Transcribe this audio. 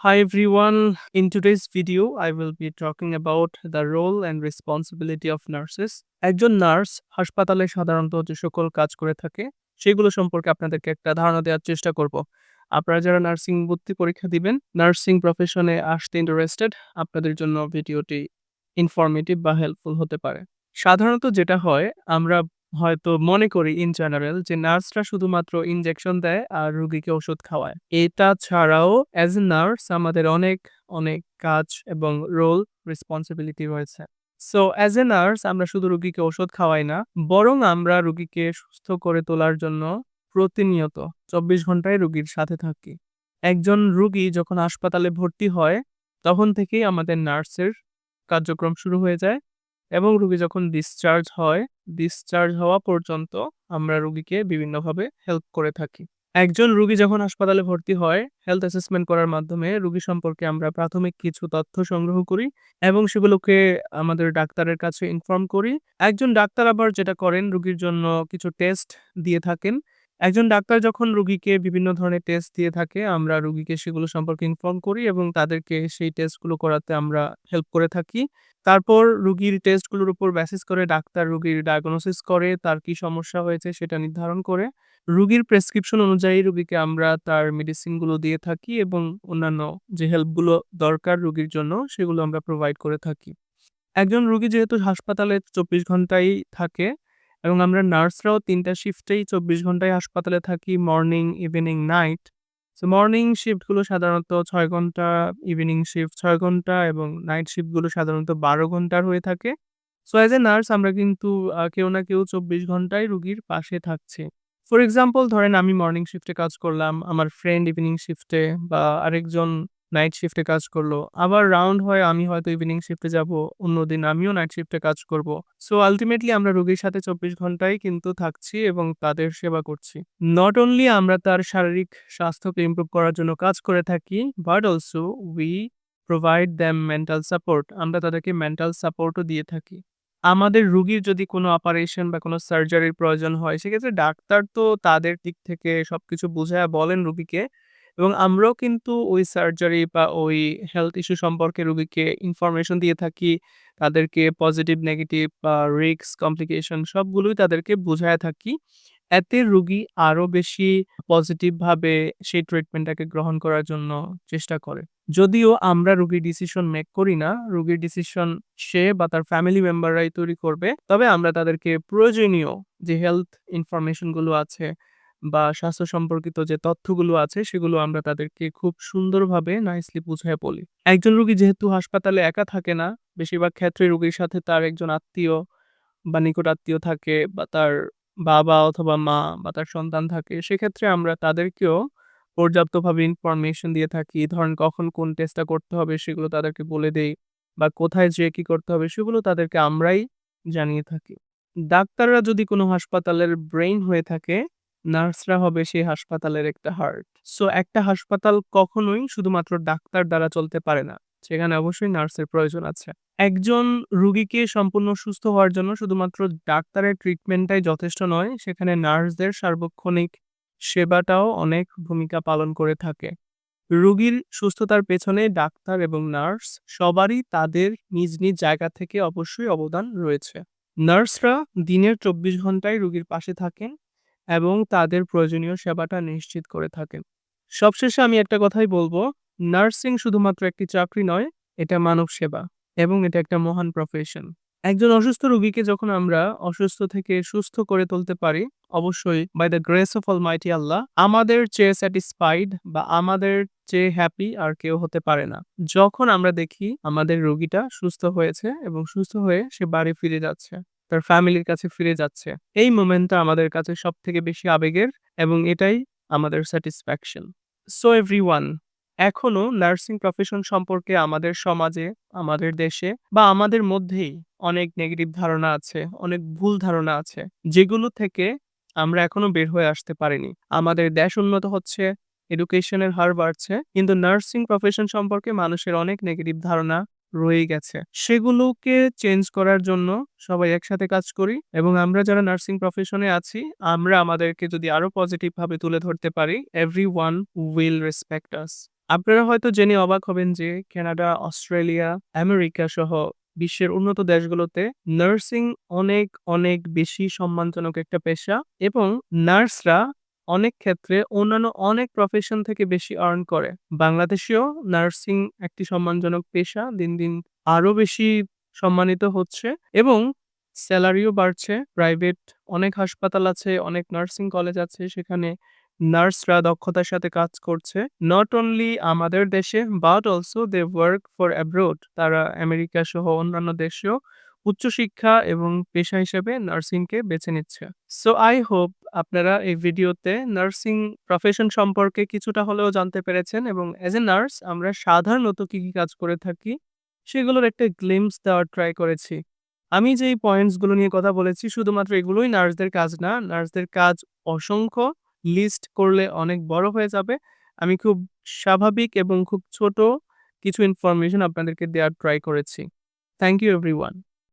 Hi everyone. In today's video, I will be talking about the role and responsibility of nurses. একজন nurse হাসপাতালে সাধারণত যে সকল কাজ করে থাকে সেগুলো সম্পর্কে আপনাদেরকে একটা ধারণা দেওয়ার চেষ্টা করব। আপনারা যারা নার্সিং ভর্তি পরীক্ষা দিবেন, নার্সিং প্রফেশনে আসতে ইন্টারেস্টেড, আপনাদের জন্য ভিডিওটি ইনফরমেটিভ বা হেল্পফুল হতে পারে। সাধারণত যেটা হয় আমরা হয়তো মনে করি ইন জেনারেল যে নার্সরা শুধুমাত্র ইনজেকশন দেয় আর রুগীকে ওষুধ খাওয়ায়। এটা ছাড়াও অ্যাজ এ নার্স আমাদের অনেক, অনেক কাজ এবং রোল রেসপন্সিবিলিটি রয়েছে। সো অ্যাজ এ নার্স আমরা শুধু রুগীকে ওষুধ খাওয়াই না, বরং আমরা রুগীকে সুস্থ করে তোলার জন্য প্রতিনিয়ত ২৪ ঘন্টায় রুগীর সাথে থাকি। একজন রুগী যখন হাসপাতালে ভর্তি হয়, তখন থেকেই আমাদের নার্সের কার্যক্রম শুরু হয়ে যায় এবং রুগী যখন ডিসচার্জ হয়, ডিসচার্জ হওয়া পর্যন্ত আমরা রুগীকে বিভিন্নভাবে হেল্প করে থাকি। একজন রুগী যখন হাসপাতালে ভর্তি হয়, হেলথ অ্যাসেসমেন্ট করার মাধ্যমে রুগী সম্পর্কে আমরা প্রাথমিক কিছু তথ্য সংগ্রহ করি এবং সেগুলোকে আমাদের ডাক্তারের কাছে ইনফর্ম করি। একজন ডাক্তার আবার যেটা করেন রুগীর জন্য কিছু টেস্ট দিয়ে থাকেন। একজন ডাক্তার যখন রুগীকে বিভিন্ন ধরনের টেস্ট দিয়ে থাকে, আমরা রুগীকে সেগুলো সম্পর্কে ইনফর্ম করি এবং তাদেরকে সেই টেস্টগুলো করাতে আমরা হেল্প করে থাকি। তারপর রুগীর টেস্টগুলোর উপর বেসিস করে ডাক্তার রুগীর ডায়াগনোসিস করে, তার কি সমস্যা হয়েছে সেটা নির্ধারণ করে, রুগীর প্রেসক্রিপশন অনুযায়ী রুগীকে আমরা তার মেডিসিনগুলো দিয়ে থাকি এবং অন্যান্য যে হেল্পগুলো দরকার রুগীর জন্য সেগুলো আমরা প্রোভাইড করে থাকি। একজন রুগী যেহেতু হাসপাতালে ২৪ ঘন্টাই থাকে এবং আমরা নার্সরাও ৩ টা শিফটেই ২৪ ঘন্টাই হাসপাতালে থাকি morning, evening night. So morning শিফটগুলো সাধারণত ছয় ঘণ্টা, ইভিনিং শিফট ছয় ঘণ্টা এবং নাইট শিফটগুলো সাধারণত ১২ ঘণ্টার হয়ে থাকে। সো অ্যাজ এ নার্স আমরা কিন্তু কেউ না কেউ চব্বিশ ঘন্টায় রুগীর পাশে থাকছি। ফর এক্সাম্পল ধরেন আমি মর্নিং শিফটে কাজ করলাম, আমার ফ্রেন্ড ইভিনিং শিফটে বা আরেকজন নাইট শিফটে কাজ করল। আবার রাউন্ড হয়ে আমি হয়তো ইভিনিং শিফটে যাব, অন্যদিন আমিও নাইট শিফটে কাজ করব। সো আল্টিমেটলি আমরা রুগীর সাথে ২৪ ঘন্টাই কিন্তু থাকছি এবং তাদের সেবা করছি। নট অনলি আমরা তার শারীরিক স্বাস্থ্যকে ইমপ্রুভ করার জন্য কাজ করে থাকি, but also we provide them mental support. আমরা তাদেরকে মেন্টাল সাপোর্টও দিয়ে থাকি। আমাদের রুগীর যদি কোনো অপারেশন বা কোনো সার্জারির প্রয়োজন হয়, সেক্ষেত্রে ডাক্তার তো তাদের দিক থেকে সবকিছু বুঝায়া বলেন রুগীকে এবং আমরাও কিন্তু ওই সার্জারি বা ওই হেলথ ইস্যু সম্পর্কে রুগীকে ইনফরমেশন দিয়ে থাকি। তাদেরকে পজিটিভ, নেগেটিভ বা রিস্ক, কমপ্লিকেশন সবগুলোই তাদেরকে বুঝায়া থাকি। এতে রুগী আরও বেশি পজিটিভভাবে সেই ট্রিটমেন্টটাকে গ্রহণ করার জন্য চেষ্টা করে। যদিও আমরা রুগীর ডিসিশন মেক করি না, রুগীর ডিসিশন সে বা তার ফ্যামিলি মেম্বাররাই তৈরি করবে। তবে আমরা তাদেরকে প্রয়োজনীয় যে হেলথ ইনফরমেশনগুলো আছে বা স্বাস্থ্য সম্পর্কিত যে তথ্যগুলো আছে সেগুলো আমরা তাদেরকে খুব সুন্দরভাবে নাইসলি বুঝাইয়া বলি। একজন রুগী যেহেতু হাসপাতালে একা থাকে না, বেশিরভাগ ক্ষেত্রে রুগীর সাথে তার একজন আত্মীয় বা নিকট আত্মীয় থাকে বা তার বাবা অথবা মা বা তার সন্তান থাকে। সেক্ষেত্রে আমরা তাদেরকেও পর্যাপ্তভাবে ইনফরমেশন দিয়ে থাকি। ধরেন কখন কোন টেস্টটা করতে হবে সেগুলো তাদেরকে বলে দেই বা কোথায় যেয়ে কি করতে হবে সেগুলো তাদেরকে আমরাই জানিয়ে থাকি। ডাক্তাররা যদি কোনো হাসপাতালের ব্রেইন হয়ে থাকে, নার্সরা হবে সেই হাসপাতালের একটা হার্ট। সো একটা হাসপাতাল কখনোই শুধুমাত্র ডাক্তার দ্বারা চলতে পারে না। সেখানে অবশ্যই নার্সের প্রয়োজন আছে। একজন রুগীকে সম্পূর্ণ সুস্থ হওয়ার জন্য শুধুমাত্র ডাক্তারের ট্রিটমেন্টটাই যথেষ্ট নয়, সেখানে নার্সদের সার্বক্ষণিক সেবাটাও অনেক ভূমিকা পালন করে থাকে। রুগীর সুস্থতার পেছনে ডাক্তার এবং নার্স সবারই তাদের নিজ, নিজ জায়গা থেকে অবশ্যই অবদান রয়েছে। নার্সরা দিনের চব্বিশ ঘন্টায় রুগীর পাশে থাকেন এবং তাদের প্রয়োজনীয় সেবাটা নিশ্চিত করে থাকেন। সবশেষে আমি একটা কথাই বলব, নার্সিং শুধুমাত্র একটি চাকরি নয়, এটা মানব সেবা এবং এটা একটা মহান প্রফেশন। একজন অসুস্থ রুগীকে যখন আমরা অসুস্থ থেকে সুস্থ করে তুলতে পারি, অবশ্যই by the grace of almighty Allah আমাদের চেয়ে স্যাটিসফাইড বা আমাদের চেয়ে হ্যাপি আর কেউ হতে পারে না। যখন আমরা দেখি আমাদের রোগীটা সুস্থ হয়েছে এবং সুস্থ হয়ে সে বাড়ি ফিরে যাচ্ছে। তার ফ্যামিলির কাছে ফিরে যাচ্ছে। এই মোমেন্টটা আমাদের কাছে সবথেকে বেশি আবেগের এবং এটাই আমাদের স্যাটিসফ্যাকশন। সো এভরিওয়ান এখনও নার্সিং প্রফেশন সম্পর্কে আমাদের সমাজে, আমাদের দেশে বা আমাদের মধ্যেই অনেক নেগেটিভ ধারণা আছে, অনেক ভুল ধারণা আছে। যেগুলো থেকে আমরা এখনও বের হয়ে আসতে পারিনি। আমাদের দেশ উন্নত হচ্ছে, এডুকেশনের হার বাড়ছে। কিন্তু নার্সিং প্রফেশন সম্পর্কে মানুষের অনেক নেগেটিভ ধারণা রয়েই গেছে। সেগুলোকে চেঞ্জ করার জন্য সবাই একসাথে কাজ করি এবং আমরা যারা নার্সিং প্রফেশনে আছি, আমরা আমাদেরকে যদি আরও পজিটিভ ভাবে তুলে ধরতে পারি, এভরিওয়ান উইল রেসপেক্ট আস। আপনারা হয়তো জেনে অবাক হবেন যে কানাডা, অস্ট্রেলিয়া, আমেরিকা সহ বিশ্বের উন্নত দেশগুলোতে নার্সিং অনেক, অনেক বেশি সম্মানজনক একটা পেশা এবং নার্সরা অনেক ক্ষেত্রে অন্যান্য অনেক প্রফেশন থেকে বেশি আর্ন করে। বাংলাদেশেও নার্সিং একটি সম্মানজনক পেশা। দিন, দিন আরও বেশি সম্মানিত হচ্ছে এবং স্যালারিও বাড়ছে। প্রাইভেট অনেক হাসপাতাল আছে, অনেক নার্সিং কলেজ আছে। সেখানে নার্সরা দক্ষতার সাথে কাজ করছে। নট অনলি আমাদের দেশে but also they work for abroad. তারা আমেরিকা সহ অন্যান্য দেশেও উচ্চশিক্ষা এবং পেশা হিসেবে নার্সিংকে বেছে নিচ্ছে। সো আই হোপ আপনারা এই ভিডিওতে নার্সিং প্রফেশন সম্পর্কে কিছুটা হলেও জানতে পেরেছেন এবং অ্যাজ এ নার্স আমরা সাধারণত কি, কি কাজ করে থাকি সেগুলোর একটা গ্লিম্পস দেওয়ার ট্রাই করেছি। আমি যেই পয়েন্টসগুলো নিয়ে কথা বলেছি শুধুমাত্র এগুলোই নার্সদের কাজ না। নার্সদের কাজ অসংখ্য। লিস্ট করলে অনেক বড় হয়ে যাবে। আমি খুব স্বাভাবিক এবং খুব ছোট কিছু ইনফরমেশন আপনাদেরকে দেওয়ার ট্রাই করেছি। Thank you everyone.